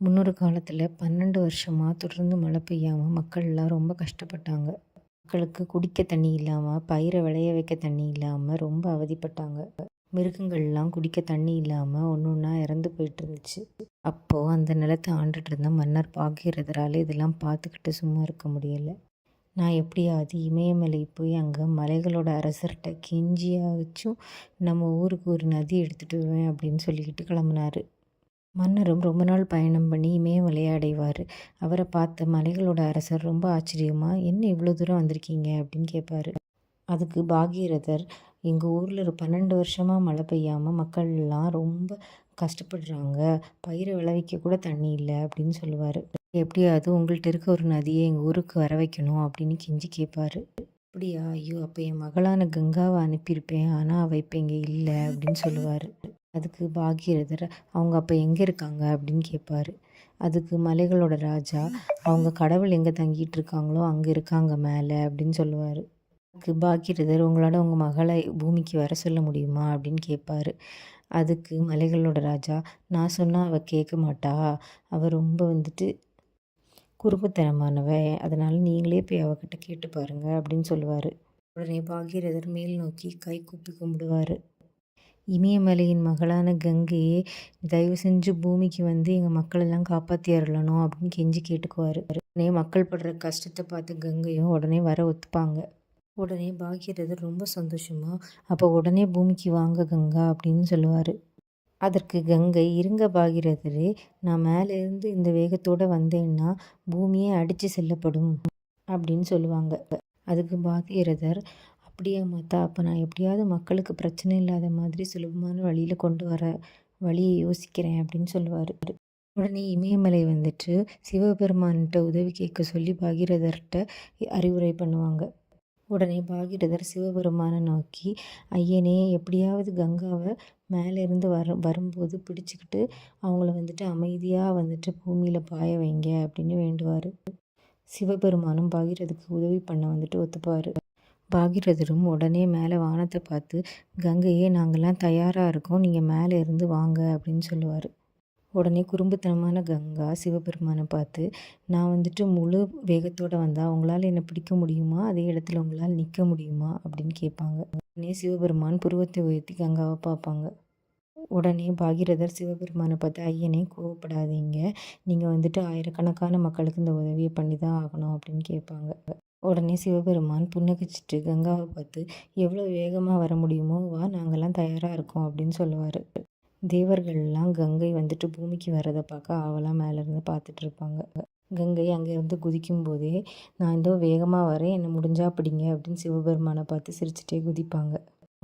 முன்னொரு காலத்தில் பன்னெண்டு வருஷமாக தொடர்ந்து மழை பெய்யாமல் மக்கள்லாம் ரொம்ப கஷ்டப்பட்டாங்க. மக்களுக்கு குடிக்க தண்ணி இல்லாமல் பயிரை விளைய வைக்க தண்ணி இல்லாமல் ரொம்ப அவதிப்பட்டாங்க. மிருகங்கள்லாம் குடிக்க தண்ணி இல்லாமல் ஒன்று ஒன்றா இறந்து போயிட்டு இருந்துச்சு அப்போது அந்த நிலத்தை ஆண்டுட்டு இருந்த மன்னர் பாக்கியரதரால் இதெல்லாம் பார்த்துக்கிட்டு சும்மா இருக்க முடியலை. நான் எப்படியாவது இமயமலை போய் அங்கே மலைகளோட அரசர்கிட்ட கெஞ்சியாச்சும் நம்ம ஊருக்கு ஒரு நதி எடுத்துகிட்டு வருவேன் அப்படின்னு சொல்லிக்கிட்டு கிளம்புனாரு. மன்னரும் ரொம்ப நாள் பயணம் பண்ணி இமயமலையை அடைவார் அவரை பார்த்த மலைகளோட அரசர் ரொம்ப ஆச்சரியமாக என்ன இவ்வளோ தூரம் வந்திருக்கீங்க? அப்படின்னு கேட்பாரு. அதுக்கு பாகீரதர் எங்கள் ஊரில் ஒரு பன்னெண்டு வருஷமாக மழை பெய்யாமல் மக்கள் எல்லாம் ரொம்ப கஷ்டப்படுறாங்க. பயிரை விளைவிக்க கூட தண்ணி இல்லை அப்படின்னு சொல்லுவார். எப்படியாவது உங்கள்கிட்ட இருக்க ஒரு நதியை எங்கள் ஊருக்கு வர வைக்கணும்? அப்படின்னு கெஞ்சி கேட்பார். அப்படியா? ஐயோ அப்போ என் மகளான கங்காவை அனுப்பியிருப்பேன். ஆனால் அவள் இப்போ இங்கே இல்லை அப்படின்னு சொல்லுவார். அதுக்கு பாகீரதர் அவங்க அப்போ எங்கே இருக்காங்க அப்படின்னு கேட்பாரு அதுக்கு மலைகளோட ராஜா அவங்க கடவுள் எங்கே தங்கிட்டு இருக்காங்களோ அங்கே இருக்காங்க மேலே அப்படின்னு சொல்லுவார். அதுக்கு பாகீரதர் உங்களோட உங்கள் மகளை பூமிக்கு வர சொல்ல முடியுமா அப்படின்னு கேட்பாரு அதுக்கு மலைகளோட ராஜா நான் சொன்னால் அவள் கேட்க மாட்டா. அவள் ரொம்ப வந்துட்டு குறும்புத்தனமானவ. அதனால் நீங்களே போய் அவகிட்ட கேட்டு பாருங்கள் அப்படின்னு சொல்லுவார். உடனே பாகீரதர் மேல் நோக்கி கை கூப்பி கும்பிடுவார். இமயமலையின் மகளான கங்கையே தயவு செஞ்சு பூமிக்கு வந்து எங்கள் மக்களெல்லாம் காப்பாற்றி அருளணும் அப்படின்னு கெஞ்சி கேட்டுக்குவார். உடனே மக்கள் படுற கஷ்டத்தை பார்த்து கங்கையும் உடனே வர ஒத்துப்பாங்க. உடனே பாக்யரதர் ரொம்ப சந்தோஷமா அப்போ உடனே பூமிக்கு வாங்க கங்கா அப்படின்னு சொல்லுவார். அதற்கு கங்கை இருங்க பாகிரதரே நான் மேலேருந்து இந்த வேகத்தோடு வந்தேன்னா பூமியே அடித்து செல்லப்படும் அப்படின்னு சொல்லுவாங்க. அதுக்கு பாகீரதர் அப்படியா மாத்தா அப்போ நான் எப்படியாவது மக்களுக்கு பிரச்சனை இல்லாத மாதிரி சுலபமான வழியில் கொண்டு வர வழியை யோசிக்கிறேன் அப்படின்னு சொல்லுவார். உடனே இமயமலை வந்துட்டு சிவபெருமான்கிட்ட உதவி கேட்க சொல்லி பாகீரதர்கிட்ட அறிவுரை பண்ணுவாங்க. உடனே பாகீரதர் சிவபெருமானை நோக்கி ஐயனே எப்படியாவது கங்காவை மேலேருந்து வர வரும்போது பிடிச்சிக்கிட்டு அவங்கள வந்துட்டு அமைதியாக வந்துட்டு பூமியில் பாய வைங்க அப்படின்னு வேண்டுவார். சிவபெருமானும் பாகீரதுக்கு உதவி பண்ண வந்துட்டு ஒத்துப்பார். பாகீரதரும் உடனே மேலே வானத்தை பார்த்து கங்கையே நாங்கள்லாம் தயாராக இருக்கோம். நீங்கள் மேலே இருந்து வாங்க அப்படின்னு சொல்லுவார். உடனே குறும்புத்தனமான கங்கா சிவபெருமானை பார்த்து நான் வந்துட்டு முழு வேகத்தோடு வந்தால் உங்களால் என்னை பிடிக்க முடியுமா? அதே இடத்துல உங்களால் நிற்க முடியுமா? அப்படின்னு கேட்பாங்க. உடனே சிவபெருமான் புருவத்தை உயர்த்தி கங்காவை பார்ப்பாங்க. உடனே பாகீரதர் சிவபெருமானை பார்த்து ஐயனே கோவப்படாதீங்க. நீங்கள் வந்துட்டு ஆயிரக்கணக்கான மக்களுக்கு இந்த உதவியை பண்ணி தான் ஆகணும் அப்படின்னு கேட்பாங்க. உடனே சிவபெருமான் புன்னகைச்சிட்டு கங்காவை பார்த்து எவ்வளோ வேகமாக வர முடியுமோ வா நாங்கள்லாம் தயாராக இருக்கோம் அப்படின்னு சொல்லுவார். தேவர்கள்லாம் கங்கை வந்துட்டு பூமிக்கு வர்றதை பார்க்க ஆவலாக மேலேருந்து பார்த்துட்டு இருப்பாங்க. கங்கை அங்கேருந்து குதிக்கும் போதே நான் இதோ வேகமாக வரேன். என்னை முடிஞ்சா பிடிங்க அப்படின்னு சிவபெருமானை பார்த்து சிரிச்சிட்டே குதிப்பாங்க.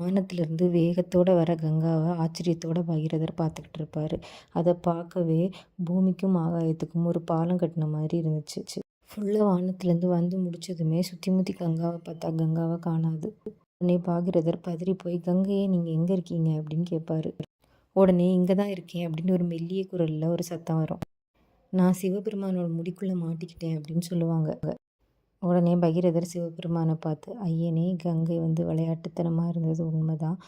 வானத்திலிருந்து வேகத்தோடு வர கங்காவை ஆச்சரியத்தோட பகிரதர் பார்த்துக்கிட்டு இருப்பார். அதை பார்க்கவே பூமிக்கும் ஆகாயத்துக்கும் ஒரு பாலம் கட்டின மாதிரி இருந்துச்சு. ஃபுல்லாக வானத்துலேருந்து வந்து முடிச்சதுமே சுற்றி முற்றி கங்காவை பார்த்தா கங்காவை காணாது. உடனே பாகிரதர் பதறி போய் கங்கையே நீங்கள் எங்கே இருக்கீங்க? அப்படின்னு கேட்பாரு உடனே இங்கே தான் இருக்கேன் அப்படின்னு ஒரு மெல்லிய குரலில் ஒரு சத்தம் வரும். நான் சிவபெருமானோட முடிக்குள்ளே மாட்டிக்கிட்டேன் அப்படின்னு சொல்லுவாங்க. உடனே பகீரதர் சிவபெருமானை பார்த்து ஐயனே கங்கை வந்து விளையாட்டுத்தனமாக இருந்தது உண்மைதான்.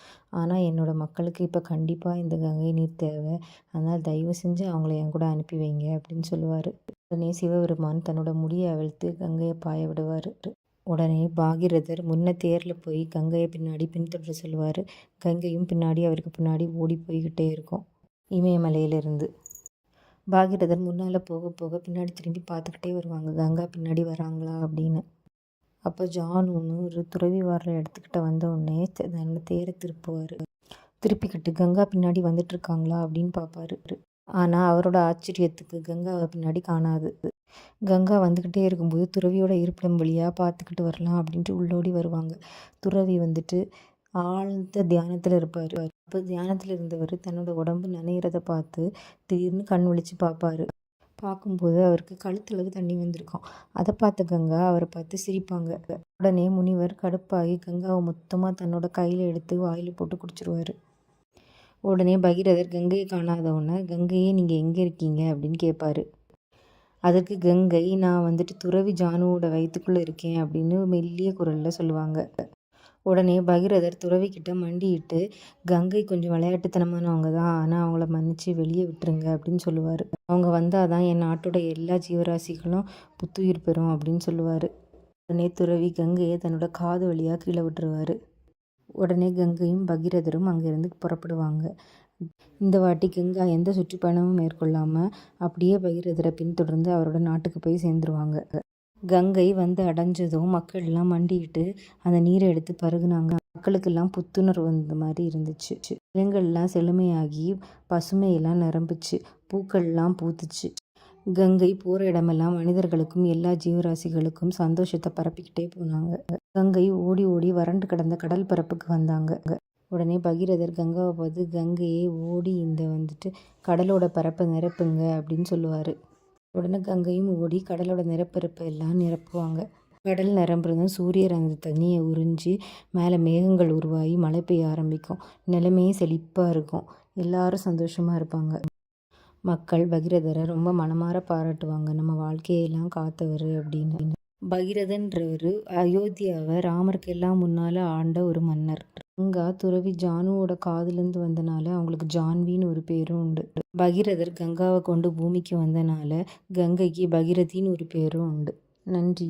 ஆனால் என்னோடய மக்களுக்கு இப்போ கண்டிப்பாக இந்த கங்கை நீர் தேவை. அதனால் தயவு செஞ்சு அவங்கள என் கூட அனுப்பி வைங்க அப்படின்னு சொல்லுவார். உடனே சிவபெருமான் தன்னோட முடியை அவிழ்த்து கங்கையை பாய விடுவார். உடனே பாகிரதர் முன்ன தேரில் போய் கங்கையை பின்னாடி பின்தொடர சொல்லுவார். கங்கையும் பின்னாடி அவருக்கு பின்னாடி ஓடி போய்கிட்டே இருக்கும். இமயமலையிலிருந்து பாகிரதர் முன்னால் போக போக பின்னாடி திரும்பி பார்த்துக்கிட்டே வருவாங்க. கங்கா பின்னாடி வராங்களா? அப்படின்னு. அப்போ ஜான் ஒன்று ஒரு துறவி வர இடத்துக்கிட்ட வந்த உடனே தன்னை தேரை திருப்புவார். திருப்பிக்கிட்டு கங்கா பின்னாடி வந்துட்டு இருக்காங்களா அப்படின்னு பார்ப்பாரு ஆனால் அவரோட ஆச்சரியத்துக்கு கங்காவை பின்னாடி காணாது. கங்கா வந்துக்கிட்டே இருக்கும்போது துறவியோட இருப்பிடம் வழியாக பார்த்துக்கிட்டு வரலாம் அப்படின்ட்டு உள்ளோடி வருவாங்க. துறவி வந்துட்டு ஆழ்ந்த தியானத்தில் இருப்பார். அப்போ தியானத்தில் இருந்தவர் தன்னோட உடம்பு நனையிறத பார்த்து திடீர்னு கண் விழிச்சு பார்ப்பாரு. பார்க்கும்போது அவருக்கு கழுத்தளவு தண்ணி வந்திருக்கும். அதை பார்த்த கங்கா அவரை பார்த்து சிரிப்பாங்க. உடனே முனிவர் கடுப்பாகி கங்காவை மொத்தமாக தன்னோட கையில் எடுத்து வாயில் போட்டு குடிச்சிருவார். உடனே பகீரதர் கங்கையை காணாதவொன்னே கங்கையே நீங்கள் எங்கே இருக்கீங்க? அப்படின்னு கேட்பாரு. அதுக்கு கங்கை நான் வந்துட்டு துறவி ஜானுவோட வயிற்றுக்குள்ளே இருக்கேன் அப்படின்னு மெல்லிய குரலில் சொல்லுவாங்க. உடனே பகீரதர் துறவிக்கிட்ட மண்டியிட்டு கங்கை கொஞ்சம் விளையாட்டுத்தனமானவங்க தான். ஆனால் அவங்கள மன்னித்து வெளியே விட்டுருங்க அப்படின்னு சொல்லுவார். அவங்க வந்தால் தான் என் நாட்டோட எல்லா ஜீவராசிகளும் புத்துயிர் பெறும் அப்படின்னு சொல்லுவார். உடனே துறவி கங்கையை தன்னோட காது வழியாக கீழே விட்டுருவார். உடனே கங்கையும் பகீரதரும் அங்கேருந்து புறப்படுவாங்க. இந்த வாட்டி கங்கா எந்த சுற்றுப்பயணமும் மேற்கொள்ளாமல் அப்படியே பகீரதரை பின்தொடர்ந்து அவரோட நாட்டுக்கு போய் சேர்ந்துருவாங்க. கங்கை வந்து அடைஞ்சதும் மக்கள் எல்லாம் மண்டிட்டு அந்த நீரை எடுத்து பருகுனாங்க. மக்களுக்கெல்லாம் புத்துணர்வு வந்த மாதிரி இருந்துச்சு. நிலங்கள்லாம் செழுமையாகி பசுமையெல்லாம் நிரம்புச்சு. பூக்கள்லாம் பூத்துச்சு. கங்கை போகிற இடமெல்லாம் மனிதர்களுக்கும் எல்லா ஜீவராசிகளுக்கும் சந்தோஷத்தை பரப்பிக்கிட்டே போனாங்க. கங்கை ஓடி ஓடி வறண்டு கிடந்த கடல் பரப்புக்கு வந்தாங்க. உடனே பகீரதர் கங்காவை பார்த்து கங்கையே ஓடி இந்த வந்துட்டு கடலோட பரப்பை நிரப்புங்க அப்படின்னு சொல்லுவார். உடனே கங்கையும் ஓடி கடலோட நிரப்பரப்பை எல்லாம் நிரப்புவாங்க. கடல் நிரம்புறதும் சூரியர் அந்த தண்ணியை உறிஞ்சி மேலே மேகங்கள் உருவாகி மழை பெய்ய ஆரம்பிக்கும். நிலைமையே செழிப்பாக இருக்கும். எல்லாரும் சந்தோஷமாக இருப்பாங்க. மக்கள் பகிரதரை ரொம்ப மனமாற பாராட்டுவாங்க. நம்ம வாழ்க்கையெல்லாம் காத்தவர் அப்படின்னு. பகிரதன்றவர் அயோத்தியாவை ராமருக்கு எல்லாம் முன்னால் ஆண்ட ஒரு மன்னர். கங்கா துறவி ஜானுவோட காதுலேருந்து வந்தனால அவங்களுக்கு ஜான்வின்னு ஒரு பேரும் உண்டு. பகீரதர் கங்காவை கொண்டு பூமிக்கு வந்தனால கங்கைக்கு பகீரதின்னு ஒரு பேரும் உண்டு. நன்றி.